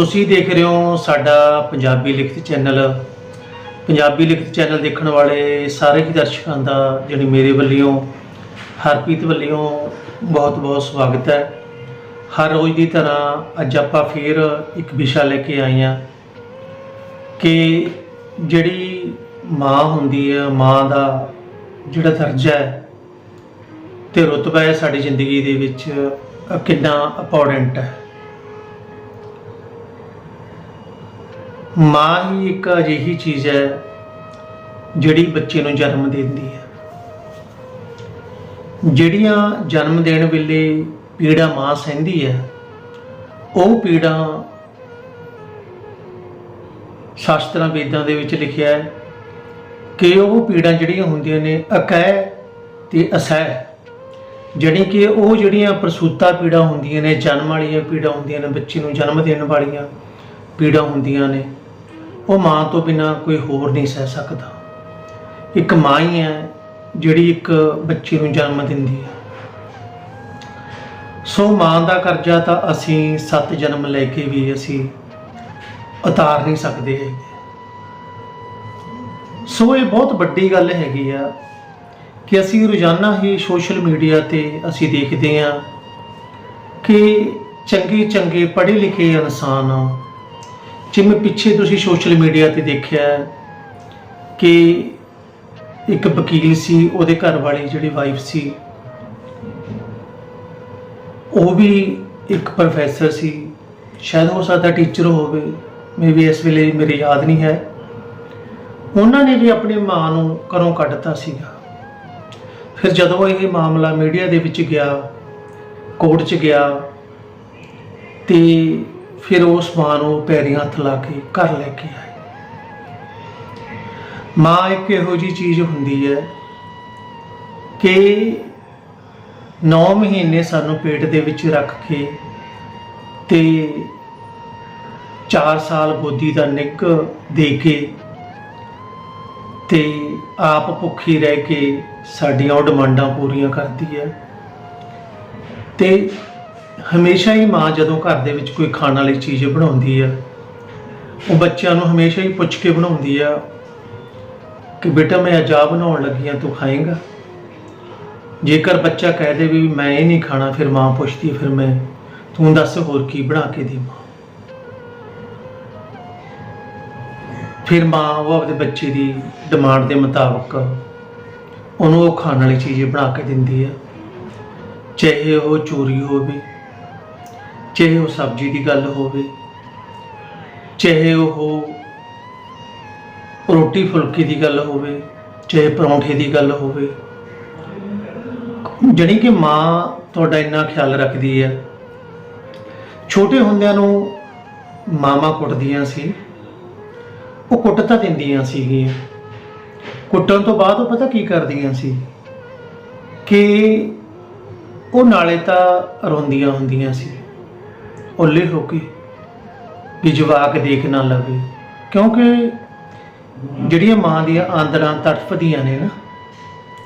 ਤੁਸੀਂ ਦੇਖ ਰਹੇ ਹੋ ਸਾਡਾ ਪੰਜਾਬੀ ਲਿਖਤ ਚੈਨਲ। ਪੰਜਾਬੀ ਲਿਖਤ ਚੈਨਲ ਦੇਖਣ ਵਾਲੇ ਸਾਰੇ ਹੀ ਦਰਸ਼ਕਾਂ ਦਾ, ਜਿਹੜੀ ਮੇਰੇ ਵੱਲੋਂ, ਹਰਪ੍ਰੀਤ ਵੱਲੋਂ ਬਹੁਤ ਬਹੁਤ ਸਵਾਗਤ ਹੈ। ਹਰ ਰੋਜ਼ ਦੀ ਤਰ੍ਹਾਂ ਅੱਜ ਆਪਾਂ ਫੇਰ ਇੱਕ ਵਿਸ਼ਾ ਲੈ ਕੇ ਆਏ ਹਾਂ ਕਿ ਜਿਹੜੀ ਮਾਂ ਹੁੰਦੀ ਹੈ, ਮਾਂ ਦਾ ਜਿਹੜਾ ਦਰਜਾ ਹੈ ਤੇ ਰੁਤਬਾ ਹੈ ਸਾਡੀ ਜ਼ਿੰਦਗੀ ਦੇ ਵਿੱਚ ਕਿੰਨਾ ਇੰਪੋਰਟੈਂਟ ਹੈ। ਮਾਂ ਹੀ ਇੱਕ ਅਜਿਹੀ ਚੀਜ਼ ਹੈ ਜਿਹੜੀ ਬੱਚੇ ਨੂੰ ਜਨਮ ਦਿੰਦੀ ਹੈ। ਜਿਹੜੀਆਂ ਜਨਮ ਦੇਣ ਵੇਲੇ ਪੀੜਾ ਮਾਂ ਸਹਿੰਦੀ ਹੈ, ਉਹ ਪੀੜਾ ਸ਼ਾਸਤਰਾਂ ਵੇਦਾਂ ਦੇ ਵਿੱਚ ਲਿਖਿਆ ਹੈ ਕਿ ਉਹ ਪੀੜਾਂ ਜਿਹੜੀਆਂ ਹੁੰਦੀਆਂ ਨੇ ਅਕੈ ਤੇ ਅਸਹਿ ਜਿਹੜੀ ਕਿ ਉਹ ਜਿਹੜੀਆਂ ਪ੍ਰਸੂਤਾ ਪੀੜਾਂ ਹੁੰਦੀਆਂ ਨੇ, ਜਨਮ ਵਾਲੀਆਂ ਪੀੜਾਂ ਹੁੰਦੀਆਂ ਨੇ, ਬੱਚੇ ਨੂੰ ਜਨਮ ਦੇਣ ਵਾਲੀਆਂ ਪੀੜਾਂ ਹੁੰਦੀਆਂ ਨੇ ਉਹ ਮਾਂ ਤੋਂ ਬਿਨਾ ਕੋਈ ਹੋਰ ਨਹੀਂ ਸਹਿ ਸਕਦਾ। ਇੱਕ ਮਾਂ ਹੀ ਹੈ ਜਿਹੜੀ ਇੱਕ ਬੱਚੇ ਨੂੰ ਜਨਮ ਦਿੰਦੀ ਹੈ। ਸੋ ਮਾਂ ਦਾ ਕਰਜ਼ਾ ਤਾਂ ਅਸੀਂ ਸੱਤ ਜਨਮ ਲੈ ਕੇ ਵੀ ਅਸੀਂ ਉਤਾਰ ਨਹੀਂ ਸਕਦੇ ਹੈਗੇ। ਸੋ ਇਹ ਬਹੁਤ ਵੱਡੀ ਗੱਲ ਹੈਗੀ ਆ ਕਿ ਅਸੀਂ ਰੋਜ਼ਾਨਾ ਹੀ ਸੋਸ਼ਲ ਮੀਡੀਆ ਤੇ ਅਸੀਂ ਦੇਖਦੇ ਹਾਂ ਕਿ ਚੰਗੇ ਚੰਗੇ ਪੜ੍ਹੇ ਲਿਖੇ ਇਨਸਾਨ ਜਿਵੇਂ ਪਿੱਛੇ ਤੁਸੀਂ ਸੋਸ਼ਲ ਮੀਡੀਆ ਤੇ ਦੇਖਿਆ ਕਿ ਇੱਕ ਵਕੀਲ ਸੀ, ਉਹਦੇ ਘਰ ਵਾਲੀ ਜਿਹੜੀ ਵਾਈਫ ਸੀ, ਉਹ ਵੀ ਇੱਕ ਪ੍ਰੋਫੈਸਰ ਸੀ। ਸ਼ਾਇਦ ਹੋ ਸਕਦਾ ਟੀਚਰ ਹੋਵੇ ਮੈਂ ਵੀ ਇਸ ਵੇਲੇ ਮੇਰੇ ਯਾਦ ਨਹੀਂ ਹੈ। ਉਹਨਾਂ ਨੇ ਵੀ ਆਪਣੀ ਮਾਂ ਨੂੰ ਘਰੋਂ ਕੱਢਤਾ ਸੀਗਾ। ਫਿਰ ਜਦੋਂ ਇਹ ਮਾਮਲਾ ਮੀਡੀਆ ਦੇ ਵਿੱਚ ਗਿਆ ਕੋਰਟ 'ਚ ਗਿਆ, ਤੇ ਫਿਰ ਉਸ ਮਾਂ ਨੂੰ ਪੈਰੀਂ ਹੱਥ ਲਾ ਕੇ ਘਰ ਲੈ ਕੇ ਆਏ। ਮਾਂ, ਇੱਕ ਇਹੋ ਜੀ ਚੀਜ਼ ਹੁੰਦੀ ਹੈ ਕਿ 9 ਮਹੀਨੇ ਸਾਨੂੰ ਪੇਟ ਦੇ ਵਿੱਚ ਰੱਖ ਕੇ ਤੇ 4 ਸਾਲ ਗੋਦੀ ਦਾ ਨਿੱਕ ਦੇ ਕੇ ਤੇ ਆਪ ਭੁੱਖੀ ਰਹਿ ਕੇ ਸਾਡੀਆਂ ਉਹ ਡਿਮਾਂਡਾਂ ਪੂਰੀਆਂ ਕਰਦੀ ਹੈ। ਤੇ ਹਮੇਸ਼ਾ ਹੀ ਮਾਂ ਜਦੋਂ ਘਰ ਦੇ ਵਿੱਚ ਕੋਈ ਖਾਣ ਵਾਲੀ ਚੀਜ਼ ਬਣਾਉਂਦੀ ਹੈ ਉਹ ਬੱਚਿਆਂ ਨੂੰ ਹਮੇਸ਼ਾ ਹੀ ਪੁੱਛ ਕੇ ਬਣਾਉਂਦੀ ਆ ਕਿ ਬੇਟਾ ਮੈਂ ਅੱਜ ਆਹ ਬਣਾਉਣ ਲੱਗੀ ਆ, ਤੂੰ ਖਾਏਂਗਾ? ਜੇਕਰ ਬੱਚਾ ਕਹਿ ਦੇ ਵੀ ਮੈਂ ਇਹ ਨਹੀਂ ਖਾਣਾ, ਫਿਰ ਮਾਂ ਪੁੱਛਦੀ ਫਿਰ ਮੈਂ, ਤੂੰ ਦੱਸ ਹੋਰ ਕੀ ਬਣਾ ਕੇ ਦੇਵਾਂ? ਫਿਰ ਮਾਂ ਉਹ ਆਪਣੇ ਬੱਚੇ ਦੀ ਡਿਮਾਂਡ ਦੇ ਮੁਤਾਬਕ ਉਹਨੂੰ ਉਹ ਖਾਣ ਵਾਲੀ ਚੀਜ਼ ਬਣਾ ਕੇ ਦਿੰਦੀ ਆ, ਚਾਹੇ ਉਹ ਚੋਰੀ ਹੋਵੇ ਚਾਹੇ ਉਹ ਸਬਜ਼ੀ ਦੀ ਗੱਲ ਹੋਵੇ, ਚਾਹੇ ਉਹ ਰੋਟੀ ਫੁਲਕੀ ਦੀ ਗੱਲ ਹੋਵੇ, ਚਾਹੇ ਪਰੌਂਠੇ ਦੀ ਗੱਲ ਹੋਵੇ। ਜਿਹੜੀ ਕਿ ਮਾਂ ਤੁਹਾਡਾ ਇੰਨਾ ਖਿਆਲ ਰੱਖਦੀ ਹੈ। ਛੋਟੇ ਹੁੰਦਿਆਂ ਨੂੰ ਮਾਮਾ ਕੁੱਟਦੀਆਂ ਸੀ। ਉਹ ਕੁੱਟ ਤਾਂ ਦਿੰਦੀਆਂ ਸੀਗੀਆਂ। ਕੁੱਟਣ ਤੋਂ ਬਾਅਦ ਉਹ ਪਤਾ ਕੀ ਕਰਦੀਆਂ ਸੀ? ਕਿ ਉਹ ਨਾਲੇ ਤਾਂ ਰੋਂਦੀਆਂ ਹੁੰਦੀਆਂ ਸੀ। ਓਲੇ ਹੋ ਕੇ ਵੀ ਜਵਾਕ ਦੇਖ ਨਾ ਲਵੇ। ਕਿਉਂਕਿ ਜਿਹੜੀਆਂ ਮਾਂ ਦੀਆਂ ਆਂਦਰਾਂ ਤੜਫਦੀਆਂ ਨੇ ਨਾ,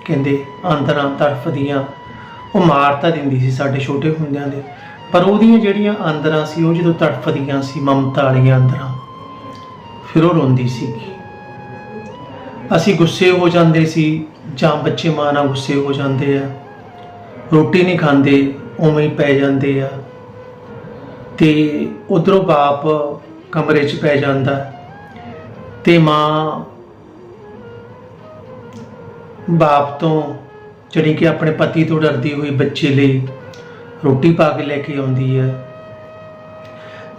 ਕਹਿੰਦੇ ਆਂਦਰਾਂ ਤੜਫਦੀਆਂ, ਉਹ ਮਾਰਤਾ ਦਿੰਦੀ ਸੀ ਸਾਡੇ ਛੋਟੇ ਹੁੰਦਿਆਂ ਦੇ। ਪਰ ਉਹਦੀਆਂ ਜਿਹੜੀਆਂ ਆਂਦਰਾਂ ਸੀ, ਉਹ ਜਦੋਂ ਤੜਫਦੀਆਂ ਸੀ, ਮਮਤਾ ਵਾਲੀਆਂ ਆਂਦਰਾਂ, ਫਿਰ ਉਹ ਰੋਂਦੀ ਸੀ। ਅਸੀਂ ਗੁੱਸੇ ਹੋ ਜਾਂਦੇ ਸੀ, ਜਾਂ ਬੱਚੇ ਮਾਂ ਨਾਲ ਗੁੱਸੇ ਹੋ ਜਾਂਦੇ ਆ, ਰੋਟੀ ਨਹੀਂ ਖਾਂਦੇ, ਉਵੇਂ ਹੀ ਪੈ ਜਾਂਦੇ ਆ। ਤੇ ਉਧਰੋਂ ਬਾਪ ਕਮਰੇ 'ਚ ਪੈ ਜਾਂਦਾ ਤੇ ਮਾਂ ਬਾਪ ਤੋਂ ਜਿਹੜੀ ਕਿ ਆਪਣੇ ਪਤੀ ਤੋਂ ਡਰਦੀ ਹੋਈ ਬੱਚੇ ਲਈ ਰੋਟੀ ਪਾ ਕੇ ਲੈ ਕੇ ਆਉਂਦੀ ਹੈ।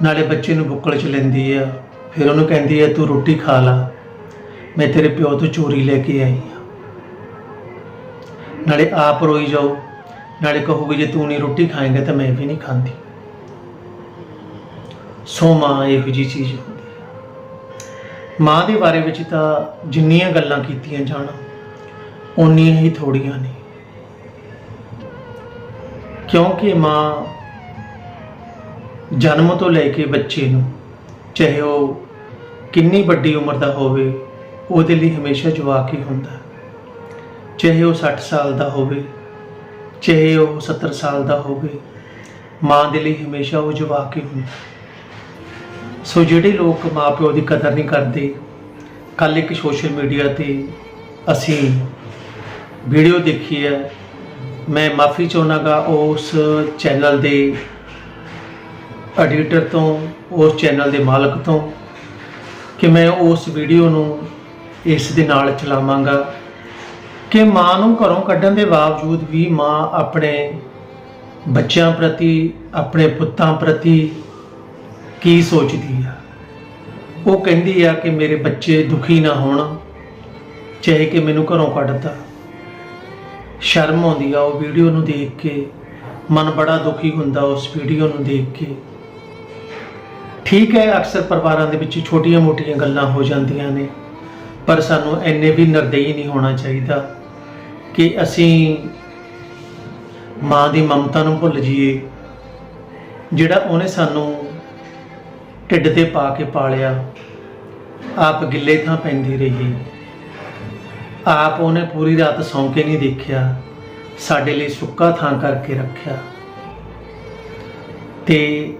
ਨਾਲੇ ਬੱਚੇ ਨੂੰ ਬੁੱਕਲ 'ਚ ਲੈਂਦੀ ਹੈ। ਫਿਰ ਉਹਨੂੰ ਕਹਿੰਦੀ ਹੈ, ਤੂੰ ਰੋਟੀ ਖਾ ਲਾ। ਮੈਂ ਤੇਰੇ ਪਿਓ ਤੋਂ ਚੋਰੀ ਲੈ ਕੇ ਆਈ ਹਾਂ। ਨਾਲੇ ਆਪ ਰੋਈ ਜਾਓ। ਨਾਲੇ ਕਹੋਗੇ, ਜੇ ਤੂੰ ਨਹੀਂ ਰੋਟੀ ਖਾਏਂਗਾ ਤਾਂ ਮੈਂ ਵੀ ਨਹੀਂ ਖਾਂਦੀ। ਸੋ ਮਾਂ ਇਹੋ ਜੀ ਚੀਜ਼ ਹੁੰਦੀ। ਹੈ ਮਾਂ ਦੇ ਬਾਰੇ ਵਿੱਚ ਤਾਂ ਜਿੰਨੀਆਂ ਗੱਲਾਂ ਕੀਤੀਆਂ ਜਾਣ ਉਨੀਆਂ ਹੀ ਥੋੜੀਆਂ ਨੇ। ਕਿਉਂਕਿ ਮਾਂ ਜਨਮ ਤੋਂ ਲੈ ਕੇ ਬੱਚੇ ਨੂੰ, ਚਾਹੇ ਉਹ ਕਿੰਨੀ ਵੱਡੀ ਉਮਰ ਦਾ ਹੋਵੇ, ਉਹਦੇ ਲਈ ਹਮੇਸ਼ਾ ਜਵਾਕ ਹੀ ਹੁੰਦਾ। ਚਾਹੇ ਉਹ 60 ਸਾਲ ਦਾ ਹੋਵੇ, ਚਾਹੇ ਉਹ 70 ਸਾਲ ਦਾ ਹੋਵੇ, ਮਾਂ ਦੇ ਲਈ ਹਮੇਸ਼ਾ ਉਹ ਜਵਾਕ ਹੀ ਹੁੰਦਾ। ਸੋ ਜਿਹੜੇ ਲੋਕ ਮਾਪਿਓ ਦੀ ਕਦਰ ਨਹੀਂ ਕਰਦੇ ਕੱਲ ਇੱਕ ਸੋਸ਼ਲ ਮੀਡੀਆ ਤੇ ਅਸੀਂ ਵੀਡੀਓ ਦੇਖੀ ਹੈ। ਮੈਂ ਮਾਫੀ ਚਾਹੁੰਦਾਗਾ ਉਸ ਚੈਨਲ ਦੇ ਐਡੀਟਰ ਤੋਂ, ਉਸ ਚੈਨਲ ਦੇ ਮਾਲਕ ਤੋਂ ਕਿ ਮੈਂ ਉਸ ਵੀਡੀਓ ਨੂੰ ਇਸ ਦੇ ਨਾਲ ਚਲਾਵਾਂਗਾ ਕਿ ਮਾਂ ਨੂੰ ਘਰੋਂ ਕੱਢਣ ਦੇ ਬਾਵਜੂਦ ਵੀ ਮਾਂ ਆਪਣੇ ਬੱਚਿਆਂ ਪ੍ਰਤੀ, ਆਪਣੇ ਪੁੱਤਾਂ ਪ੍ਰਤੀ ਕੀ ਸੋਚਦੀ ਆ? ਉਹ ਕਹਿੰਦੀ ਆ ਕਿ ਮੇਰੇ ਬੱਚੇ ਦੁਖੀ ਨਾ ਹੋਣ, ਚਾਹੇ ਕਿ ਮੈਨੂੰ ਘਰੋਂ ਕੱਢਤਾ। ਸ਼ਰਮ ਆਉਂਦੀ ਆ ਉਹ ਵੀਡੀਓ ਨੂੰ ਦੇਖ ਕੇ। ਮਨ ਬੜਾ ਦੁਖੀ ਹੁੰਦਾ ਉਸ ਵੀਡੀਓ ਨੂੰ ਦੇਖ ਕੇ। ਠੀਕ ਹੈ, ਅਕਸਰ ਪਰਿਵਾਰਾਂ ਦੇ ਵਿੱਚ ਛੋਟੀਆਂ-ਮੋਟੀਆਂ ਗੱਲਾਂ ਹੋ ਜਾਂਦੀਆਂ ਨੇ, ਪਰ ਸਾਨੂੰ ਐਨੇ ਵੀ ਨਿਰਦਈ ਨਹੀਂ ਹੋਣਾ ਚਾਹੀਦਾ ਕਿ ਅਸੀਂ ਮਾਂ ਦੀ ਮਮਤਾ ਨੂੰ ਭੁੱਲ ਜਾਈਏ, ਜਿਹੜਾ ਉਹਨੇ ਸਾਨੂੰ ਢਿੱਡ ਤੇ ਪਾ ਕੇ ਪਾਲਿਆ। ਆਪ ਗਿੱਲੇ ਥਾਂ ਪੈਂਦੀ ਰਹੀ। ਆਪ ਉਹਨੇ ਪੂਰੀ ਰਾਤ ਸੌਂ ਕੇ ਨਹੀਂ ਦੇਖਿਆ। ਸਾਡੇ ਲਈ ਸੁੱਕਾ ਥਾਂ ਕਰਕੇ ਰੱਖਿਆ। ਤੇ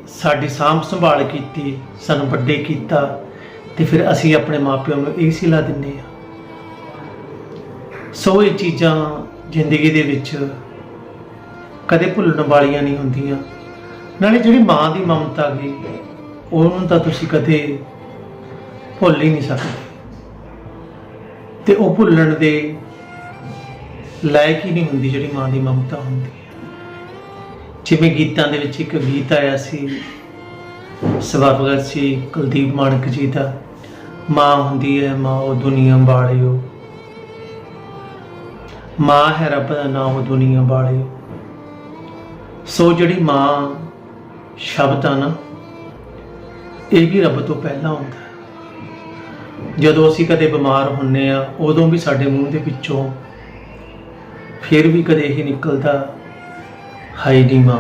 ਸਾਡੀ ਸਾਂਭ ਸੰਭਾਲ ਕੀਤੀ, ਸਾਨੂੰ ਵੱਡੇ ਕੀਤਾ ਤੇ ਫਿਰ ਅਸੀਂ ਆਪਣੇ ਮਾਪਿਆਂ ਨੂੰ ਇਹ ਸਿਲਾ ਦਿੰਦੇ ਆ ਸੋ ਇਹ ਚੀਜ਼ਾਂ ਜ਼ਿੰਦਗੀ ਦੇ ਵਿੱਚ ਕਦੇ ਭੁੱਲਣ ਵਾਲੀਆਂ ਨਹੀਂ ਹੁੰਦੀਆਂ। ਨਾਲੇ ਜਿਹੜੀ ਮਾਂ ਦੀ ਮਮਤਾ ਗਈ ਉਹਨੂੰ ਤਾਂ ਤੁਸੀਂ ਕਦੇ ਭੁੱਲ ਹੀ ਨਹੀਂ ਸਕਦੇ। ਤੇ ਉਹ ਭੁੱਲਣ ਦੇ ਲਾਇਕ ਹੀ ਨਹੀਂ ਹੁੰਦੀ ਜਿਹੜੀ ਮਾਂ ਦੀ ਮਮਤਾ ਹੁੰਦੀ ਹੈ। ਜਿਵੇਂ ਗੀਤਾਂ ਦੇ ਵਿੱਚ ਇੱਕ ਗੀਤ ਆਇਆ ਸੀ ਸਵਰਗਰ ਸੀ ਕੁਲਦੀਪ ਮਾਨਕ ਜੀ ਦਾ, ਮਾਂ ਹੁੰਦੀ ਹੈ, ਮਾਂ ਉਹ ਦੁਨੀਆ ਵਾਲਿਓ। ਮਾਂ ਹੈ ਰੱਬ ਦਾ ਨਾਮ, ਉਹ ਦੁਨੀਆ ਵਾਲਿਓ। ਸੋ ਜਿਹੜੀ ਮਾਂ ਸ਼ਬਦ ਆ ਨਾ ਇਹ ਵੀ ਰੱਬ ਤੋਂ ਪਹਿਲਾਂ ਹੁੰਦਾ ਜਦੋਂ ਅਸੀਂ ਕਦੇ ਬਿਮਾਰ ਹੁੰਨੇ ਆ, ਉਦੋਂ ਵੀ ਸਾਡੇ ਮੂੰਹ ਦੇ ਵਿੱਚੋਂ ਫਿਰ ਵੀ ਕਦੇ ਇਹ ਨਿਕਲਦਾ ਹਾਈ ਨੀ ਮਾਂ।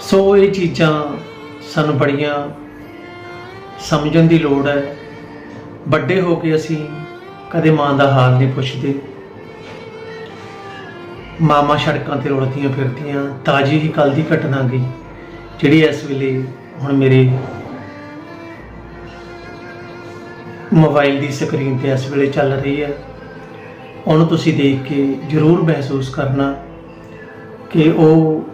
ਸੋ ਇਹ ਚੀਜ਼ਾਂ ਸਾਨੂੰ ਬੜੀਆਂ ਸਮਝਣ ਦੀ ਲੋੜ ਹੈ। ਵੱਡੇ ਹੋ ਕੇ ਅਸੀਂ ਕਦੇ ਮਾਂ ਦਾ ਹਾਲ ਨਹੀਂ ਪੁੱਛਦੇ। ਮਾਮਾ ਸੜਕਾਂ ਤੇ ਰੁਲਦੀਆਂ ਫਿਰਦੀਆਂ, ਤਾਜੀ ਹੀ ਕੱਲ ਦੀ ਘਟਨਾ ਗਈ। ਜਿਹੜੀ ਇਸ ਵੇਲੇ ਹੁਣ ਮੇਰੇ ਮੋਬਾਈਲ ਦੀ ਸਕਰੀਨ ਤੇ ਇਸ ਵੇਲੇ ਚੱਲ ਰਹੀ ਹੈ, ਉਹਨੂੰ ਤੁਸੀਂ ਦੇਖ ਕੇ ਜ਼ਰੂਰ ਮਹਿਸੂਸ ਕਰਨਾ ਕਿ ਉਹ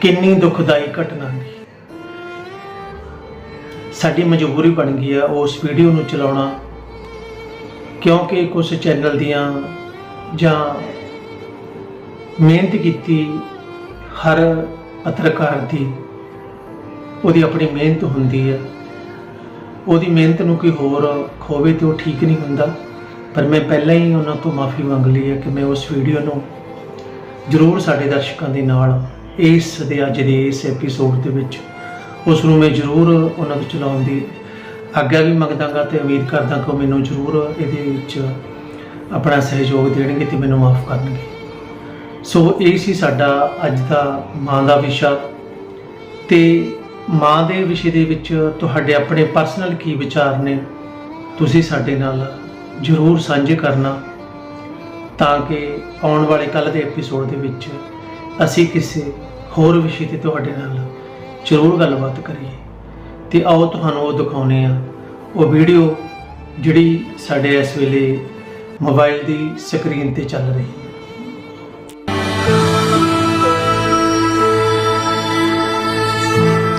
ਕਿੰਨੀ ਦੁਖਦਾਈ ਘਟਨਾ ਹੈ। ਸਾਡੀ ਮਜਬੂਰੀ ਬਣ ਗਈ ਹੈ ਉਸ ਵੀਡੀਓ ਨੂੰ ਚਲਾਉਣਾ, ਕਿਉਂਕਿ ਕੁਝ ਚੈਨਲ ਦੀਆਂ ਜਾਂ ਮਿਹਨਤ ਕੀਤੀ ਹਰ ਪੱਤਰਕਾਰ ਦੀ ਉਹਦੀ ਆਪਣੀ ਮਿਹਨਤ ਹੁੰਦੀ ਹੈ। ਉਹਦੀ ਮਿਹਨਤ ਨੂੰ ਕੋਈ ਹੋਰ ਖੋਵੇ ਤੇ ਉਹ ਠੀਕ ਨਹੀਂ ਹੁੰਦਾ। ਪਰ ਮੈਂ ਪਹਿਲਾਂ ਹੀ ਉਹਨਾਂ ਤੋਂ ਮਾਫੀ ਮੰਗ ਲਈ ਹੈ ਕਿ ਮੈਂ ਉਸ ਵੀਡੀਓ ਨੂੰ ਜ਼ਰੂਰ ਸਾਡੇ ਦਰਸ਼ਕਾਂ ਦੇ ਨਾਲ ਇਸ ਦੇ ਅੱਜ ਦੇ ਇਸ ਐਪੀਸੋਡ ਦੇ ਵਿੱਚ ਉਸ ਨੂੰ ਮੈਂ ਜ਼ਰੂਰ ਉਹਨਾਂ ਨੂੰ ਚਲਾਉਣ ਦੀ ਆਗਿਆ ਵੀ ਮੰਗਦਾਗਾ ਤੇ ਉਮੀਦ ਕਰਦਾ ਕਿ ਉਹ ਮੈਨੂੰ ਜ਼ਰੂਰ ਇਹਦੇ ਵਿੱਚ ਆਪਣਾ ਸਹਿਯੋਗ ਦੇਣਗੇ ਤੇ ਮੈਨੂੰ ਮਾਫ ਕਰਨਗੇ। ਸੋ ਇਹ ਸੀ ਸਾਡਾ ਅੱਜ ਦਾ ਮਾਂ ਦਾ ਵਿਸ਼ਾ। ਤੇ ਮਾਂ ਦੇ ਵਿਸ਼ੇ ਦੇ ਵਿੱਚ ਤੁਹਾਡੇ ਆਪਣੇ ਪਰਸਨਲ ਕੀ ਵਿਚਾਰ ਨੇ, ਤੁਸੀਂ ਸਾਡੇ ਨਾਲ ਜ਼ਰੂਰ ਸਾਂਝੇ ਕਰਨਾ। ਤਾਂ ਕਿ ਆਉਣ ਵਾਲੇ ਕੱਲ ਦੇ ਐਪੀਸੋਡ ਦੇ ਵਿੱਚ ਅਸੀਂ ਕਿਸੇ ਹੋਰ ਵਿਸ਼ੇ ਤੇ ਤੁਹਾਡੇ ਨਾਲ ਜ਼ਰੂਰ ਗੱਲਬਾਤ ਕਰੀਏ। ਤੇ ਆਓ ਤੁਹਾਨੂੰ ਉਹ ਦਿਖਾਉਨੇ ਆ ਉਹ ਵੀਡੀਓ ਜਿਹੜੀ ਸਾਡੇ ਇਸ ਵੇਲੇ ਮੋਬਾਈਲ ਦੀ ਸਕਰੀਨ ਤੇ ਚੱਲ ਰਹੀ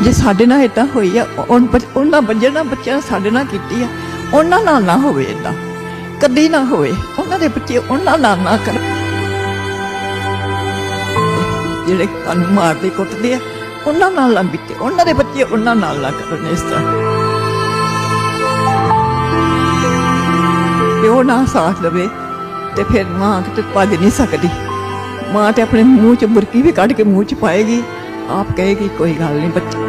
ਜੇ ਸਾਡੇ ਨਾਲ ਇਦਾਂ ਹੋਈ ਆ ਉਹਨਾਂ ਬੱਚਿਆਂ ਨਾਲ ਬੱਚਿਆਂ ਨੇ ਸਾਡੇ ਨਾਲ ਕੀਤੀ ਆ। ਉਹਨਾਂ ਨਾਲ ਨਾ ਹੋਵੇ ਇਦਾਂ ਕਦੀ ਨਾ ਹੋਵੇ। ਉਹਨਾਂ ਦੇ ਬੱਚੇ ਉਹਨਾਂ ਨਾਲ ਨਾ ਕਰ ਜਿਹੜੇ ਕਾਨੂੰ ਮਾਰਦੇ, ਕੁੱਟਦੇ ਆ, ਉਹਨਾਂ ਨਾਲ ਨਾ ਬੀਤੇ। ਉਹਨਾਂ ਦੇ ਬੱਚੇ ਉਹਨਾਂ ਨਾਲ ਨਾ ਕਰਨ ਇਸ ਤਰ੍ਹਾਂ। ਪਿਓ ਨਾ ਸਾਥ ਦੇਵੇ ਤੇ ਫਿਰ ਮਾਂ ਕਿਤੇ ਭੱਜ ਨਹੀਂ ਸਕਦੀ। ਮਾਂ ਤੇ ਆਪਣੇ ਮੂੰਹ ਚ ਬੁਰਕੀ ਵੀ ਕੱਢ ਕੇ ਮੂੰਹ ਚ ਪਾਏਗੀ। ਆਪ ਕਹੇਗੀ, ਕੋਈ ਗੱਲ ਨਹੀਂ ਬੱਚਾ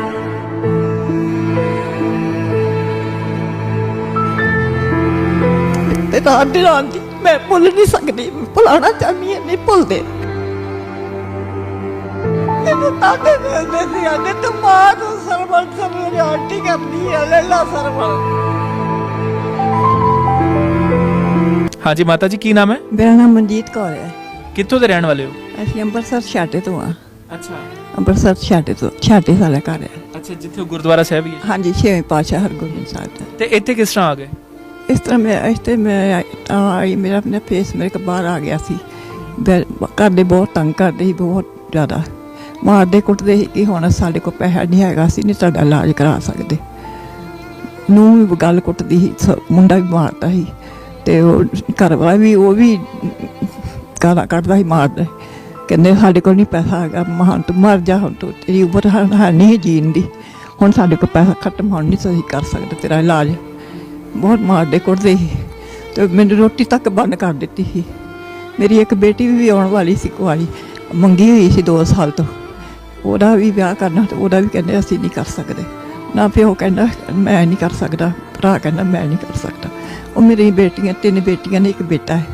ਤੇ ਰਾਤ ਦੀ ਰਾਤ ਦੀ। ਮੈਂ ਭੁੱਲ ਨਹੀਂ ਸਕਦੀ। ਭੁਲਾਣਾ ਚਾਹਨੀ ਹਾਂ ਨਹੀਂ ਭੁੱਲਦੇ ਤਾਦੇ ਦੇ ਦੇ ਆਨੇ ਤੂੰ ਮਾਂ ਨੂੰ ਸਰਵਣ ਸਰਵਣ ਆਂਟੀ ਕਰਦੀ ਹੈ ਲੱਲਾ ਸਰਵਣ। ਹਾਂਜੀ ਮਾਤਾ ਜੀ ਕੀ ਨਾਮ ਹੈ? ਮੇਰਾ ਨਾਮ ਮਨਜੀਤ ਕੌਰ ਹੈ। ਕਿੱਥੋਂ ਦੇ ਰਹਿਣ ਵਾਲੇ ਹੋ? ਅਸੀਂ ਅੰਮ੍ਰਿਤਸਰ ਛਾਟੇ ਤੋਂ ਆ ਅੱਛਾ। ਅੰਮ੍ਰਿਤਸਰ ਛਾਟੇ ਤੋਂ ਛਾਟੇ ਵਾਲਾ ਘਰ ਹੈ। ਅੱਛਾ ਜਿੱਥੇ ਗੁਰਦੁਆਰਾ ਸਾਹਿਬ ਹੀ ਹੈ। ਹਾਂਜੀ ਛੇਵੇਂ ਪਾਤਸ਼ਾਹ ਹਰਗੋਬਿੰਦ ਸਾਹਿਬ ਦਾ। ਤੇ ਇੱਥੇ ਕਿਸ ਤਰ੍ਹਾਂ ਆ ਗਏ? ਇਸ ਤਰ੍ਹਾਂ ਮੈਂ ਇਸ ਤੇ ਮੈਂ ਆਈ, ਮੇਰਾ ਆਪਣਾ ਫੇਸ ਮੇਰੇ ਕੋਲ ਬਾਹਰ ਆ ਗਿਆ ਸੀ। ਘਰ ਦੇ ਬਹੁਤ ਤੰਗ ਕਰਦੇ ਸੀ, ਬਹੁਤ ਜ਼ਿਆਦਾ। ਮਾਰਦੇ ਕੁੱਟਦੇ ਸੀ ਕਿ ਹੁਣ ਸਾਡੇ ਕੋਲ ਪੈਸਾ ਨਹੀਂ ਹੈਗਾ ਸੀ ਨਹੀਂ ਤੁਹਾਡਾ ਇਲਾਜ ਕਰਾ ਸਕਦੇ। ਨੂੰ ਵੀ ਗੱਲ ਕੁੱਟਦੀ ਸੀ, ਸ- ਮੁੰਡਾ ਵੀ ਮਾਰਦਾ ਸੀ। ਤੇ ਉਹ ਘਰ ਵਾਲਾ ਵੀ, ਉਹ ਵੀ ਗਾਲਾਂ ਕੱਢਦਾ ਸੀ ਮਾਰਦਾ। ਕਹਿੰਦੇ ਸਾਡੇ ਕੋਲ ਨਹੀਂ ਪੈਸਾ ਹੈਗਾ ਮਹਾਨ ਤੂੰ ਮਰ ਜਾ, ਹੁਣ ਤੂੰ ਤੇਰੀ ਉਮਰ ਹੈ ਹੈ ਨਹੀਂ ਜੀਣ ਦੀ ਹੁਣ ਸਾਡੇ ਕੋਲ ਪੈਸਾ ਖਤਮ ਹੋਣ ਨਹੀਂ ਸਹੀ ਕਰ ਸਕਦੇ, ਤੇਰਾ ਇਲਾਜ ਬਹੁਤ ਮਾਰਦੇ ਕੁੱਟਦੇ ਸੀ ਤੇ ਮੈਨੂੰ ਰੋਟੀ ਤੱਕ ਬੰਦ ਕਰ ਦਿੱਤੀ ਸੀ। ਮੇਰੀ ਇੱਕ ਬੇਟੀ ਵੀ ਆਉਣ ਵਾਲੀ ਸੀ ਕੁਆਰੀ, ਮੰਗੀ ਹੋਈ ਸੀ 2 ਸਾਲ ਤੋਂ। ਉਹਦਾ ਵੀ ਵਿਆਹ ਕਰਨਾ ਤੇ ਉਹਦਾ ਵੀ ਕਹਿੰਦੇ ਅਸੀਂ ਨਹੀਂ ਕਰ ਸਕਦੇ। ਨਾ ਪਿਓ ਕਹਿੰਦਾ, ਮੈਂ ਨਹੀਂ ਕਰ ਸਕਦਾ, ਭਰਾ ਕਹਿੰਦਾ, ਮੈਂ ਨਹੀਂ ਕਰ ਸਕਦਾ। ਉਹ ਮੇਰੀ ਬੇਟੀਆਂ, ਤਿੰਨ ਬੇਟੀਆਂ ਨੇ, ਇੱਕ ਬੇਟਾ ਹੈ।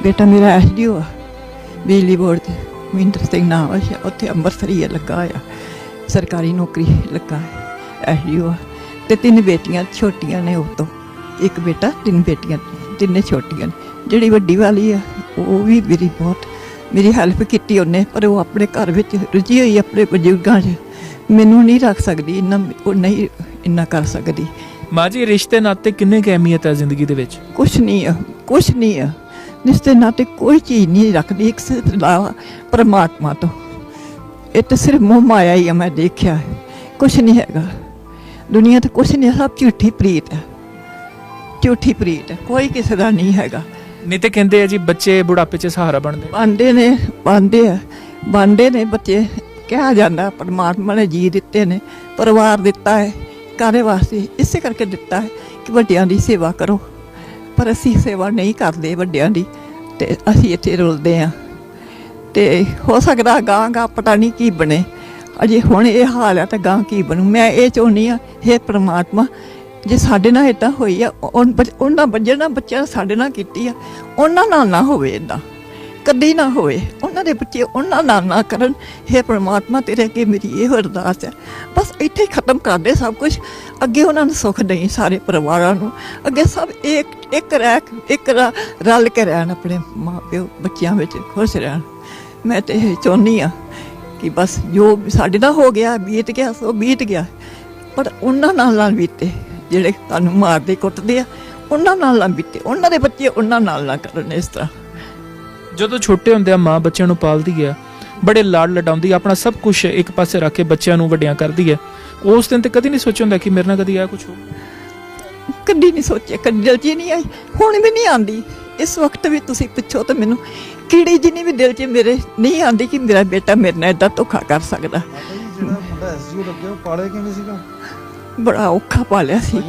ਬੇਟਾ ਮੇਰਾ ਐਸਡੀਓ ਆ। ਬਿਜਲੀ ਬੋਰਡ ਤੇ ਮਹਿੰਦਰ ਸਿੰਘ ਨਾਮ ਹੈ ਉੱਥੇ ਅੰਮ੍ਰਿਤਸਰ ਹੀ ਹੈ ਲੱਗਾ ਆ ਸਰਕਾਰੀ ਨੌਕਰੀ ਲੱਗਾ ਹੈ ਐਸਡੀਓ ਤੇ ਤਿੰਨ ਬੇਟੀਆਂ ਛੋਟੀਆਂ ਨੇ ਉਹ ਤੋਂ। ਇੱਕ ਬੇਟਾ ਤਿੰਨ ਬੇਟੀਆਂ ਤਿੰਨੇ ਛੋਟੀਆਂ। ਜਿਹੜੀ ਵੱਡੀ ਵਾਲੀ ਆ ਉਹ ਵੀ ਮੇਰੀ ਬਹੁਤ ਮੇਰੀ ਹੈਲਪ ਕੀਤੀ ਉਹਨੇ ਪਰ ਉਹ ਆਪਣੇ ਘਰ ਵਿੱਚ ਰੁਝੀ ਹੋਈ ਆਪਣੇ ਬਜ਼ੁਰਗਾਂ 'ਚ। ਮੈਨੂੰ ਨਹੀਂ ਰੱਖ ਸਕਦੀ ਇੰਨਾ ਉਹ ਨਹੀਂ ਇੰਨਾ ਕਰ ਸਕਦੀ। ਮਾਂ ਜੀ ਰਿਸ਼ਤੇ ਨਾਤੇ ਕਿੰਨੇ ਕੁ ਅਹਿਮੀਅਤ ਹੈ ਜ਼ਿੰਦਗੀ ਦੇ ਵਿੱਚ? ਕੁਛ ਨਹੀਂ ਆ ਕੁਛ ਨਹੀਂ ਆ। ਨਿਸ਼ਤੇ ਨਾਤੇ ਕੋਈ ਚੀਜ਼ ਨਹੀਂ ਰੱਖਦੀ ਇੱਕ ਸਿਰਫ ਇਲਾਵਾ ਪਰਮਾਤਮਾ ਤੋਂ। ਇਹ ਤਾਂ ਸਿਰਫ ਮੋਹ ਮਾਇਆ ਹੀ ਆ ਮੈਂ ਦੇਖਿਆ। ਕੁਛ ਨਹੀਂ ਹੈਗਾ। ਦੁਨੀਆ ਤੇ ਕੁਛ ਨਹੀਂ ਹੈ, ਸਭ ਝੂਠੀ ਪ੍ਰੀਤ ਹੈ ਝੂਠੀ ਪ੍ਰੀਤ ਕੋਈ ਕਿਸੇ ਦਾ ਨਹੀਂ ਹੈਗਾ। ਨਹੀਂ ਤੇ ਕਹਿੰਦੇ ਆ ਜੀ ਬੱਚੇ ਬੁਢਾਪੇ 'ਚ ਸਹਾਰਾ ਬਣਦੇ ਬਾਂਦੇ ਨੇ ਬਾਂਦੇ ਆ। ਬਾਂਦੇ ਨੇ ਬੱਚੇ ਕਿਹਾ ਜਾਂਦਾ ਪਰਮਾਤਮਾ ਨੇ ਜੀ ਦਿੱਤੇ ਨੇ ਪਰਿਵਾਰ ਦਿੱਤਾ ਹੈ ਕਾਰੇ ਵਾਸਤੇ? ਇਸੇ ਕਰਕੇ ਦਿੱਤਾ ਹੈ ਕਿ ਵੱਡਿਆਂ ਦੀ ਸੇਵਾ ਕਰੋ। ਪਰ ਅਸੀਂ ਸੇਵਾ ਨਹੀਂ ਕਰਦੇ ਵੱਡਿਆਂ ਦੀ ਤੇ ਅਸੀਂ ਇੱਥੇ ਰੁਲਦੇ ਆ ਤੇ ਹੋ ਸਕਦਾ ਗਾਂ ਗਾਂ ਪਤਾ ਨਹੀਂ ਕੀ ਬਣੇ। ਅਜੇ ਹੁਣ ਇਹ ਹਾਲ ਹੈ ਤਾਂ ਗਾਂ ਕੀ ਬਣੂ? ਮੈਂ ਇਹ ਚਾਹੁੰਦੀ ਆ ਹੇ ਪ੍ਰਮਾਤਮਾ ਜੇ ਸਾਡੇ ਨਾਲ ਇਦਾਂ ਹੋਈ ਆ ਉਨ- ਬੱਚ- ਉਹਨਾਂ ਬੱਜਣਾ ਬੱਚਿਆਂ ਨੇ ਸਾਡੇ ਨਾਲ ਕੀਤੀ ਆ, ਉਹਨਾਂ ਨਾਲ ਨਾ ਹੋਵੇ ਇਦਾਂ ਕਦੀ ਨਾ ਹੋਵੇ। ਉਹਨਾਂ ਦੇ ਬੱਚੇ ਉਹਨਾਂ ਨਾਲ ਨਾ ਕਰਨ। ਹੇ ਪ੍ਰਮਾਤਮਾ, ਤੇਰੇ ਅੱਗੇ ਮੇਰੀ ਇਹ ਅਰਦਾਸ ਹੈ ਬਸ ਇੱਥੇ ਖਤਮ ਕਰ ਦੇ ਸਭ ਕੁਝ ਅੱਗੇ ਉਹਨਾਂ ਨੂੰ ਸੁੱਖ ਦੇਈ ਸਾਰੇ ਪਰਿਵਾਰਾਂ ਨੂੰ। ਅੱਗੇ ਸਭ ਇੱਕ ਇੱਕ ਰਹਿ ਇੱਕ ਰ- ਰਲ ਕੇ ਰਹਿਣ ਆਪਣੇ ਮਾਂ ਪਿਓ ਬੱਚਿਆਂ ਵਿੱਚ ਖੁਸ਼ ਰਹਿਣ। ਮੈਂ ਤੇ ਇਹ ਚਾਹੁੰਦੀ ਆ ਕਿ ਬਸ ਜੋ ਸਾਡੇ ਨਾਲ ਹੋ ਗਿਆ, ਬੀਤ ਗਿਆ, ਸੋ ਬੀਤ ਗਿਆ। ਪਰ ਉਹਨਾਂ ਨਾਲ ਨਾਲ ਬੀਤੇ। ਜਿਹੜੇ ਤੁਹਾਨੂੰ ਮਾਰਦੇ ਕੁੱਟਦੇ ਆ ਉਹਨਾਂ ਨਾਲ ਨਾ ਬੀਤੇ। ਉਹਨਾਂ ਦੇ ਬੱਚੇ ਉਹਨਾਂ ਨਾਲ ਨਾ ਕਰਨ ਇਸ ਤਰ੍ਹਾਂ। ਜਦੋਂ ਛੋਟੇ ਹੁੰਦੇ ਆ ਮਾਂ ਬੱਚਿਆਂ ਨੂੰ ਪਾਲਦੀ ਹੈ ਬੜੇ ਲਾਡ ਲਡਾਉਂਦੀ ਆ, ਆਪਣਾ ਸਭ ਕੁਝ ਇੱਕ ਪਾਸੇ ਰੱਖ ਕੇ ਬੱਚਿਆਂ ਨੂੰ ਵੱਡਿਆਂ ਕਰਦੀ ਹੈ ਉਸ ਦਿਨ ਤੇ ਕਦੀ ਨਹੀਂ ਸੋਚਿਆ ਹੁੰਦਾ ਕਿ ਮੇਰੇ ਨਾਲ ਕਦੀ ਆ ਕੁਝ ਹੋ ਕਦੀ ਨਹੀਂ ਸੋਚਿਆ ਕਦੀ ਦਿਲ 'ਚ ਹੀ ਨਹੀਂ ਆਈ। ਹੁਣ ਵੀ ਨਹੀਂ ਆਂਦੀ ਇਸ ਵਕਤ ਵੀ ਤੁਸੀਂ ਪੁੱਛੋ ਤਾਂ ਮੈਨੂੰ ਕੀੜੀ ਜਿੰਨੀ ਵੀ ਦਿਲ 'ਚ ਮੇਰੇ ਨਹੀਂ ਆਂਦੀ ਕਿ ਮੇਰਾ ਬੇਟਾ ਮੇਰੇ ਨਾਲ ਇਦਾਂ ਧੋਖਾ ਕਰ ਸਕਦਾ? ਜਿਹੜਾ ਮੁੰਡਾ ਐਸਜੀਓ ਲੱਗਿਆ ਉਹ ਪਾਲੇ ਕਿਵੇਂ ਸੀਗਾ? ਬੜਾ ਔਖਾ ਪਾਲਿਆ ਸੀ।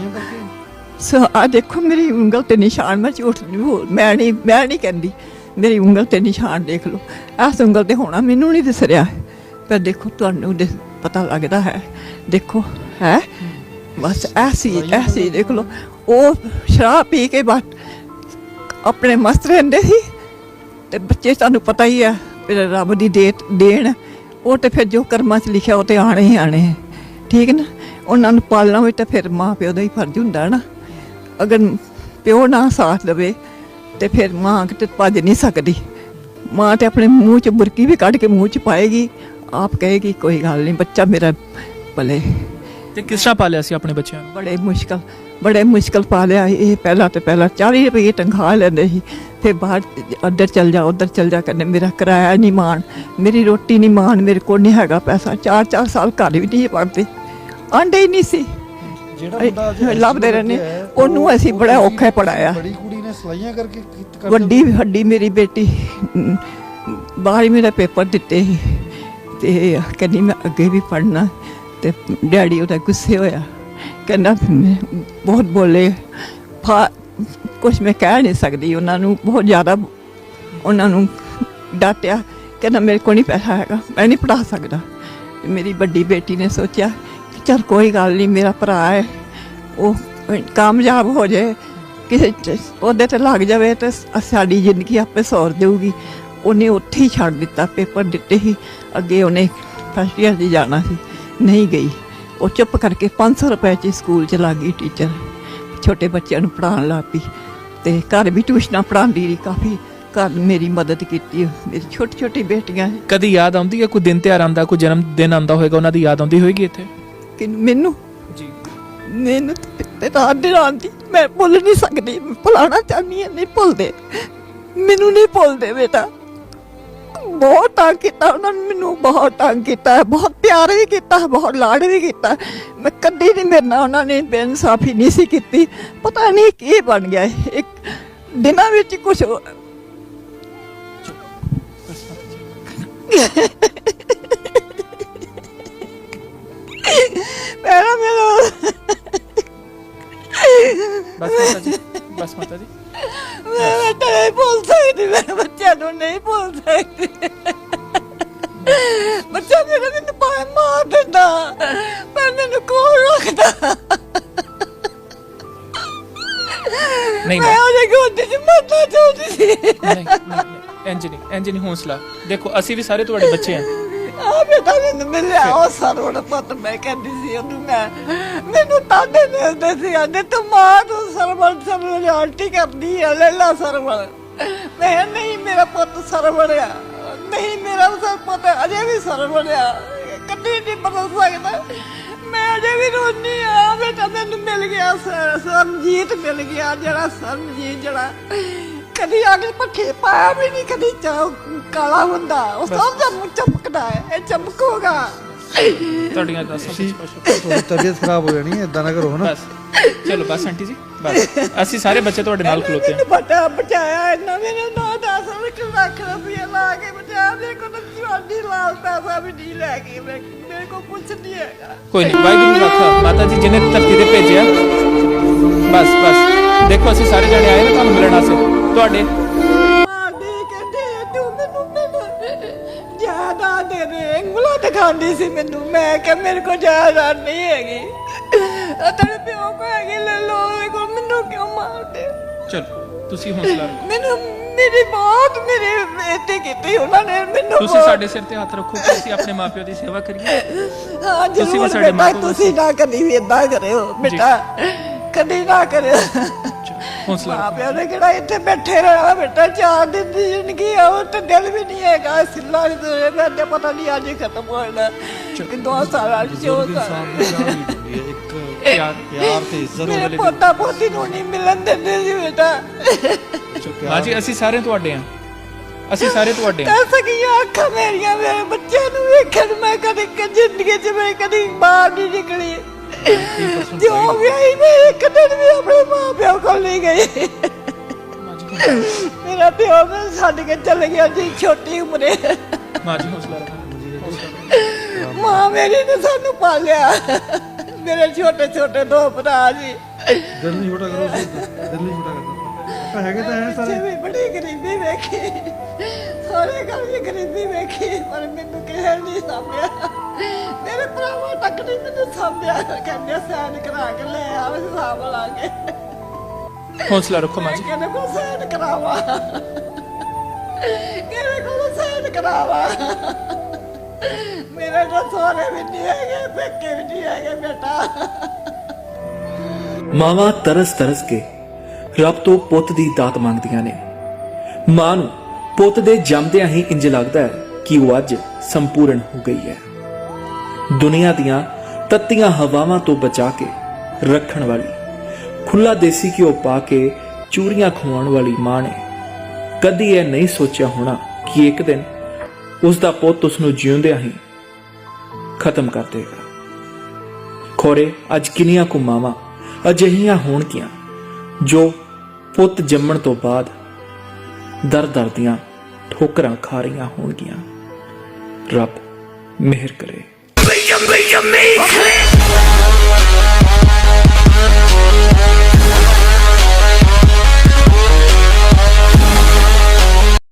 ਸੋ ਆ ਦੇਖੋ, ਮੇਰੀ ਉਂਗਲ ਤੇ ਨਿਸ਼ਾਨ, ਮੈਂ ਝੂਠ ਨਹੀਂ ਬੋਲ, ਮੈਂ ਨਹੀਂ ਮੈਂ ਨਹੀਂ ਕਹਿੰਦੀ, ਮੇਰੀ ਉਂਗਲ ਤੇ ਨਿਸ਼ਾਨ ਦੇਖ ਲਓ। ਇਸ ਉਂਗਲ ਤੇ ਹੋਣਾ ਮੈਨੂੰ ਨਹੀਂ ਦਿਸ ਰਿਹਾ ਪਰ ਦੇਖੋ, ਤੁਹਾਨੂੰ ਪਤਾ ਲੱਗਦਾ ਹੈ, ਦੇਖੋ, ਹੈ? ਬਸ ਐਸੀ ਐਸੀ ਦੇਖ ਲਓ। ਉਹ ਸ਼ਰਾਬ ਪੀ ਕੇ ਬਾਅਦ ਆਪਣੇ ਮਸਤ ਰਹਿੰਦੇ ਸੀ। ਤੇ ਬੱਚੇ ਤੁਹਾਨੂੰ ਪਤਾ ਹੀ ਹੈ, ਫਿਰ ਰੱਬ ਦੀ ਦੇ ਦੇਣ, ਉਹ ਤੇ ਫਿਰ ਜੋ ਕਰਮਾਂ 'ਚ ਲਿਖਿਆ, ਉਹ ਤੇ ਆਣੇ ਹੀ ਆਣੇ ਠੀਕ ਨਾ? ਉਹਨਾਂ ਨੂੰ ਪਾਲਣਾ ਵੀ ਤਾਂ ਫਿਰ ਮਾਂ ਪਿਓ ਦਾ ਹੀ ਫਰਜ਼ ਹੁੰਦਾ ਨਾ। ਅਗਰ ਪਿਓ ਨਾ ਸਾਥ ਦੇਵੇ ਤੇ ਫਿਰ ਮਾਂ ਕਿਤੇ ਭੱਜ ਨਹੀਂ ਸਕਦੀ। ਮਾਂ ਤੇ ਆਪਣੇ ਮੂੰਹ 'ਚ ਬੁਰਕੀ ਵੀ ਕੱਢ ਕੇ ਮੂੰਹ 'ਚ ਪਾਏਗੀ। ਆਪ ਕਹੇਗੀ ਕੋਈ ਗੱਲ ਨਹੀਂ ਬੱਚਾ ਮੇਰਾ ਭਲੇ। ਤੇ ਕਿਸ ਤਰ੍ਹਾਂ ਪਾਲਿਆ ਸੀ ਆਪਣੇ ਬੱਚਿਆਂ ਨੂੰ? ਬੜੇ ਮੁਸ਼ਕਲ ਬੜੇ ਮੁਸ਼ਕਲ ਪਾ ਲਿਆ ਇਹ ਪਹਿਲਾਂ ਤੇ ਪਹਿਲਾਂ 40 ਰੁਪਏ ਤਨਖਾਹ ਲੈਂਦੇ ਸੀ। ਫਿਰ ਬਾਹਰ ਉੱਧਰ ਚਲ ਜਾ ਉੱਧਰ ਚਲ ਜਾ ਕਰਨੇ ਮੇਰਾ ਕਿਰਾਇਆ ਨਹੀਂ ਮਾਣ ਮੇਰੀ ਰੋਟੀ ਨਹੀਂ ਮਾਣ ਮੇਰੇ ਕੋਲ ਨਹੀਂ ਹੈਗਾ ਪੈਸਾ। 4-4 ਸਾਲ ਘਰ ਵੀ ਨਹੀਂ ਪੜਦੇ ਆਂਡੇ ਹੀ ਨਹੀਂ ਸੀ। ਜਿਹੜਾ ਮੁੰਡਾ ਅੱਜ ਲੱਭਦੇ ਰਹਿੰਦੇ। ਉਹਨੂੰ ਉਹ- ਅਸੀਂ ਬੜਾ ਔਖਾ ਪੜ੍ਹਾਇਆ। ਬੜੀ ਕੁੜੀ ਨੇ ਸਲਾਈਆਂ ਕਰਕੇ ਕੀ- ਕਰਦੇ ਵੱਡੀ ਵੱਡੀ ਮੇਰੀ ਬੇਟੀ ਬਾਹਰ ਮੇਰਾ ਪੇਪਰ ਦਿੱਤੇ ਸੀ। ਤੇ ਕਹਿੰਦੀ ਮੈਂ ਅੱਗੇ ਵੀ ਪੜ੍ਹਨਾ। ਤੇ ਡੈਡੀ ਉਹਦਾ ਗੁੱਸੇ ਹੋਇਆ। ਕਹਿੰਦਾ ਮੈਂ ਬਹੁਤ ਬੋਲੇ। ਕੁਝ ਮੈਂ ਕਹਿ ਨਹੀਂ ਸਕਦੀ। ਉਹਨਾਂ ਨੂੰ ਬਹੁਤ ਜ਼ਿਆਦਾ ਉਹਨਾਂ ਨੂੰ ਡਾਟਿਆ। ਕਹਿੰਦਾ ਮੇਰੇ ਕੋਲ ਨਹੀਂ ਪੈਸਾ ਹੈਗਾ ਮੈਂ ਨਹੀਂ ਪੜਾ ਸਕਦਾ। ਮੇਰੀ ਵੱਡੀ ਬੇਟੀ ਨੇ ਸੋਚਿਆ ਚਲ ਕੋਈ ਗੱਲ ਨਹੀਂ ਮੇਰਾ ਭਰਾ ਹੈ। ਉਹ ਕਾਮਯਾਬ ਹੋ ਜਾਏ ਕਿਸੇ ਉਹਦੇ ਤੇ ਲੱਗ ਜਾਵੇ ਤੇ ਸਾਡੀ ਜ਼ਿੰਦਗੀ ਆਪੇ ਸੌਰ ਦੇਊਗੀ ਉਹਨੇ ਉੱਥੇ ਹੀ ਛੱਡ ਦਿੱਤਾ, ਪੇਪਰ ਦਿੱਤੇ ਸੀ। ਅੱਗੇ ਉਹਨੇ ਫਸਟ ਈਅਰ 'ਚ ਜਾਣਾ ਸੀ, ਨਹੀਂ ਗਈ। ਉਹ ਚੁੱਪ ਕਰਕੇ 500 ਰੁਪਏ 'ਚ ਸਕੂਲ ਚ ਲੱਗ ਗਈ ਟੀਚਰ ਛੋਟੇ ਬੱਚਿਆਂ ਨੂੰ ਪੜ੍ਹਾਉਣ ਲੱਗ ਪਈ। ਤੇ ਘਰ ਵੀ ਟਿਊਸ਼ਨਾਂ ਪੜ੍ਹਾਉਂਦੀ ਰਹੀ ਕਾਫੀ। ਘਰ ਮੇਰੀ ਮਦਦ ਕੀਤੀ, ਮੇਰੀ ਛੋਟੀ ਛੋਟੀ ਬੇਟੀਆਂ ਹੈ ਕਦੀ ਯਾਦ ਆਉਂਦੀ ਹੈ, ਕੋਈ ਦਿਨ ਤਿਉਹਾਰ ਆਉਂਦਾ, ਕੋਈ ਜਨਮ ਦਿਨ ਆਉਂਦਾ ਹੋਵੇਗਾ ਉਹਨਾਂ ਦੀ ਯਾਦ ਆਉਂਦੀ ਹੋਏਗੀ ਇੱਥੇ? ਕਿ ਮੈਨੂੰ? ਜੀ। ਮੈਨੂੰ ਤੇ ਤਾਂ ਦਿਨ ਆਉਂਦੀ ਮੈਂ ਭੁੱਲ ਨਹੀਂ ਸਕਦੀ। ਭੁਲਾਣਾ ਚਾਹਨੀ ਹਾਂ ਨਹੀਂ ਭੁੱਲਦੇ। ਮੈਨੂੰ ਨਹੀਂ ਭੁੱਲਦੇ ਬੇਟਾ। ਬਹੁਤ ਤੰਗ ਕੀਤਾ ਉਹਨਾਂ ਨੇ ਮੈਨੂੰ ਬਹੁਤ ਤੰਗ ਕੀਤਾ। ਬਹੁਤ ਪਿਆਰ ਵੀ ਕੀਤਾ ਬਹੁਤ ਲਾਡ ਵੀ ਕੀਤਾ। ਮੈਂ ਕਦੀ ਨਹੀਂ ਮੇਰੇ ਨਾਲ ਉਹਨਾਂ ਨੇ ਬੇਇਨਸਾਫੀ ਨਹੀਂ ਸੀ ਕੀਤੀ। ਪਤਾ ਨਹੀਂ ਕੀ ਬਣ ਗਿਆ। ਇੱਕ ਦਿਨਾਂ ਵਿੱਚ ਕੁਝ ਮੇਰਾ ਮੇਰਾ ਬਸ ਮਾਤਾ ਜੀ ਬਸ ਮਾਤਾ ਜੀ ਮੈਂ ਬੇਟਾ ਨਹੀਂ ਭੁੱਲ ਸਕਦੀ ਮੈਂ ਬੱਚਿਆਂ ਨੂੰ ਨਹੀਂ ਭੁੱਲ ਸਕਦੀ ਬੱਚਾ ਮੇਰਾ ਮੈਨੂੰ ਪਾਏ ਮਾਰ ਦਿੰਦਾ ਪਰ ਮੈਨੂੰ ਕੋਲ ਰੱਖਦਾ ਨਹੀਂ ਮੈਂ ਉਹਦੇ ਗੋਦੀ 'ਚ ਮਰਨਾ ਚਾਹੁੰਦੀ ਸੀ ਨਹੀਂ ਨਹੀਂ ਇੰਜ ਨਹੀਂ ਇੰਜ ਨਹੀਂ ਹੌਸਲਾ ਦੇਖੋ ਅਸੀਂ ਵੀ ਸਾਰੇ ਤੁਹਾਡੇ ਬੱਚੇ ਆ ਆ ਮਿਲਿਆ ਉਹ ਸਰਵਣ ਪੁੱਤ ਮੈਂ ਕਹਿੰਦੀ ਸੀ ਉਹਨੂੰ ਮੈਂ, ਮੈਨੂੰ ਤਾਡੇ ਮਿਲਦੇ ਸੀ, ਆਂਦੇ ਤੂੰ ਮਾਂ ਤੂੰ ਸਰਵਣ ਸਰਵਣ, ਆਂਟੀ ਕਰਦੀ ਆ, ਲੈ ਲਾ ਸਰਵਣ। ਮੈਂ ਨਹੀਂ ਮੇਰਾ ਪੁੱਤ ਸਰਵਣ ਆ। ਨਹੀਂ ਮੇਰਾ ਪੁੱਤ ਅਜੇ ਵੀ ਸਰਵਣ ਆ। ਕਦੇ ਨਹੀਂ ਬਦਲ ਸਕਦਾ ਮੈਂ ਅਜੇ ਵੀ ਰੋਣੀ ਆ ਬੇਟਾ ਮੈਨੂੰ ਮਿਲ ਗਿਆ ਸਰਮਜੀਤ ਮਿਲ ਗਿਆ, ਜਿਹੜਾ ਸਰਮਜੀਤ ਜਿਹੜਾ ਕਦੀ ਅਗਲ ਪੱਠੇ ਪਾਇਆ ਵੀ ਨਹੀਂ ਕਦੀ ਚਾ ਕਾਲਾ ਹੁੰਦਾ। ਉਹ ਸਭ ਦਾ ਮੂੰਹ ਚਮਕਦਾ ਹੈ ਇਹ ਚਮਕੂਗਾ। ਤੁਹਾਡੀਆਂ ਅਰਦਾਸਾਂ ਵਿੱਚ ਖੁਸ਼ ਤੁਹਾਡੀ ਤਬੀਅਤ ਖਰਾਬ ਹੋ ਜਾਣੀ ਹੈ ਇਦਾਂ ਨਾ ਕਰੋ ਹਨਾ? ਬਸ। ਚਲੋ ਬਸ ਆਂਟੀ ਜੀ ਬਸ। ਅਸੀਂ ਸਾਰੇ ਬੱਚੇ ਤੁਹਾਡੇ ਨਾਲ ਖਲੋਤੇ ਆ ਮੈਨੂੰ ਬਟਾ ਬਚਾਇਆ ਇਹਨਾਂ ਮੈਨੂੰ ਨਾ ਦਸ ਲੱਖ ਰੁਪਏ ਲਾ ਕੇ ਬਚਾਇਆ। ਮੇਰੇ ਕੋਲ ਤਾਂ ਜਵਾਨੀ ਲਾਲ ਪੈਸਾ ਵੀ ਨਹੀਂ ਲੈ ਕੇ ਮੈਂ- ਮੇਰੇ ਕੋਲ ਕੁਛ ਨਹੀਂ ਹੈਗਾ। ਕੋਈ ਨਹੀਂ ਵਾਹਿਗੁਰੂ ਰੱਖਾ ਮਾਤਾ ਜੀ ਜਿਹਨੇ ਧਰਤੀ ਤੇ ਭੇਜਿਆ ਬਸ ਬਸ। ਦੇਖੋ ਅਸੀਂ ਸਾਰੇ ਜਣੇ ਆਏ ਨੇ ਤੁਹਾਨੂੰ ਮਿਲਣ ਵਾਸਤੇ। ਤੁਹਾਡੇ? ਆਂਦੀ ਕਹਿੰਦੇ ਤੂੰ ਮੈਨੂੰ ਮੈਨੂੰ ਜ਼ਿਆਦਾ ਦੇ ਦੇ ਉਂਗਲਾਂ ਦਿਖਾਉਂਦੀ ਸੀ ਮੈਨੂੰ। ਮੈਂ ਕਿ ਮੇਰੇ ਕੋਲ ਜ਼ਿਆਦਾ ਨਹੀਂ ਹੈਗੀ। ਆ ਤੇਰੇ ਪਿਓ ਕੋ ਹੈਗੀ ਲੈ ਲੋ ਉਹਦੇ ਕੋਲ ਮੈਨੂੰ ਕਿਉਂ ਮਾਰਦੇ? ਚਲੋ ਤੁਸੀਂ ਹੌਸਲਾ ਰੱਖੋ। ਮੈਨੂੰ ਮੇਰੀ ਬਹੁਤ ਮੇਰੇ ਬੇਟੀ ਕੀਤੀ ਉਹਨਾਂ ਨੇ ਮੈਨੂੰ ਤੁਸੀਂ ਸਾਡੇ ਸਿਰ ਤੇ ਹੱਥ ਰੱਖੋ ਕਿ ਅਸੀਂ ਆਪਣੇ ਮਾਪਿਓ ਦੀ ਸੇਵਾ ਕਰੀਏ। ਹਾਂ ਤੁਸੀਂ ਜ਼ਰੂਰ ਸਾਡੇ ਬੇਟਾ ਮਾਂ ਕੋਲ ਤੁਸੀਂ ਨਾ ਕਦੀ ਵੀ ਏਦਾਂ ਕਰਿਓ ਬੇਟਾ। ਕਦੀ ਨਾ ਕਰਿਓ। ਹੌਸਲਾ ਮਾਂ ਪਿਓ ਨੇ ਕਿਹੜਾ ਇੱਥੇ ਬੈਠੇ ਰਹਿਣਾ ਬੇਟਾ ਚਾਰ ਦਿਨ ਦੀ ਜ਼ਿੰਦਗੀ ਆ ਉਹ ਤੇ ਦਿਲ ਵੀ ਨਹੀਂ ਹੈਗਾ ਸਿੱਲਾ ਦੇ ਮੈਂ ਤੇ ਪਤਾ ਨਹੀਂ ਅੱਜ ਹੀ ਖਤਮ ਹੋ ਜਾਣਾ। ਕਿ ਦੋ ਸਾਲਾਂ ਚ ਹੈ ਇੱਕ ਪਿਆਰ ਪਿਆਰ ਤੇ ਇੱਜ਼ਤ ਮੇਰੇ ਪੋਤਾ ਪੋਤੀ ਨੂੰ ਨਹੀਂ ਮਿਲਣ ਦਿੰਦੇ ਸੀ ਬੇਟਾ। ਹਾਂ ਜੀ ਅਸੀਂ ਸਾਰੇ ਤੁਹਾਡੇ ਆ ਅਸੀਂ ਸਾਰੇ ਤੁਹਾਡੇ ਆ ਕਹਿ ਸਕੀਆਂ ਅੱਖਾਂ ਮੇਰੀਆਂ ਮੇਰੇ ਬੱਚਿਆਂ ਨੂੰ ਵੇਖਣ ਮੈਂ ਕਦੇ ਜ਼ਿੰਦਗੀ 'ਚ ਮੈਂ ਕਦੀ ਬਾਹਰ ਨਹੀਂ ਨਿਕਲੀ। ਜੋ ਵੀ ਆਈ ਮੈਂ ਇੱਕ ਦਿਨ ਵੀ ਆਪਣੇ ਮਾਂ ਪਿਓ ਕੋਲ ਨਹੀਂ ਗਈ। ਮੇਰਾ ਪਿਓ ਮੈਨੂੰ ਛੱਡ ਕੇ ਚਲੇ ਗਿਆ ਜੀ ਛੋਟੀ ਉਮਰੇ। ਮਾਂ ਜੀ ਹੌਸਲਾ ਰੱਖੋ ਮਾਂ ਮੇਰੀ ਨੇ ਸਾਨੂੰ ਪਾਲਿਆ। ਮੇਰੇ ਛੋਟੇ ਛੋਟੇ ਦੋ ਭਰਾ ਜੀ। ਦਿਲ ਨਹੀਂ ਛੋਟਾ ਕਰੋ ਦਿਲ ਨਹੀਂ ਛੋਟਾ ਕਰੋ। ਹੈਗੇ ਤਾਂ ਹੈ ਸਾਰੇ। ਬੜੀ ਗਰੀਬੀ ਵੇਖੀ। ਸਾਰੇ ਘਰ ਦੀ ਗਰੀਬੀ ਵੇਖੀ ਪਰ ਮੈਨੂੰ ਕਿਸੇ ਨਹੀਂ ਸਾਂਭਿਆ। ਮੇਰੇ ਭਰਾਵਾਂ ਤੱਕ ਨਹੀਂ ਮੈਨੂੰ ਸਾਂਭਿਆ। ਕਹਿੰਦੇ ਸੈਨ ਕਰਾ ਕੇ ਲੈ ਆ ਹਿਸਾਬ ਲਾ ਕੇ। ਹੌਸਲਾ ਰੱਖੋ ਮਾਂ ਜੀ। ਕਹਿੰਦੇ ਕੋ ਸੈਨ ਕਰਾਵਾ। ਕਿਹੜੇ ਕੋਲ ਸੈਨ ਕਰਾਵਾ? ਮੇਰੇ ਤਾਂ ਸੋਹਰੇ ਵੀ ਨਹੀਂ ਹੈਗੇ ਪੇਕੇ ਵੀ ਨਹੀਂ ਹੈਗੇ ਬੇਟਾ। ਮਾਵਾਂ ਤਰਸ ਤਰਸ ਕੇ ਰੱਬ ਤੋਂ ਪੁੱਤ ਦੀ ਦਾਤ ਮੰਗਦੀਆਂ ਨੇ। ਮਾਂ ਨੂੰ ਪੁੱਤ ਦੇ ਜੰਮਦਿਆਂ ਹੀ ਇੰਜ ਲੱਗਦਾ ਹੈ ਕਿ ਉਹ ਅੱਜ ਸੰਪੂਰਨ ਹੋ ਗਈ ਹੈ। ਦੁਨੀਆ ਦੀਆਂ ਤੱਤੀਆਂ ਹਵਾਵਾਂ ਤੋਂ ਬਚਾ ਕੇ ਰੱਖਣ ਵਾਲੀ ਖੁੱਲਾ ਦੇਸੀ ਘਿਓ ਪਾ ਕੇ ਚੂਰੀਆਂ ਖਵਾਉਣ ਵਾਲੀ ਮਾਂ ਨੇ ਕਦੀ ਇਹ ਨਹੀਂ ਸੋਚਿਆ ਹੋਣਾ ਕਿ ਇੱਕ ਦਿਨ ਉਸ ਦਾ ਪੁੱਤ ਉਸ ਨੂੰ ਜਿਉਂਦਿਆਂ ਹੀ ਖਤਮ ਕਰ ਦੇਗਾ। ਖੋਰੇ, ਅੱਜ ਕਿੰਨੀਆਂ ਕੁ ਮਾਵਾਂ ਅਜਿਹੀਆਂ ਹੋਣਗੀਆਂ ਜੋ ਪੁੱਤ ਜੰਮਣ ਤੋਂ ਬਾਅਦ ਦਰ ਦਰ ਦੀਆਂ ਠੋਕਰਾਂ ਖਾ ਰਹੀਆਂ ਹੋਣਗੀਆਂ। ਰੱਬ ਮਿਹਰ ਕਰੇ। Bring me, bring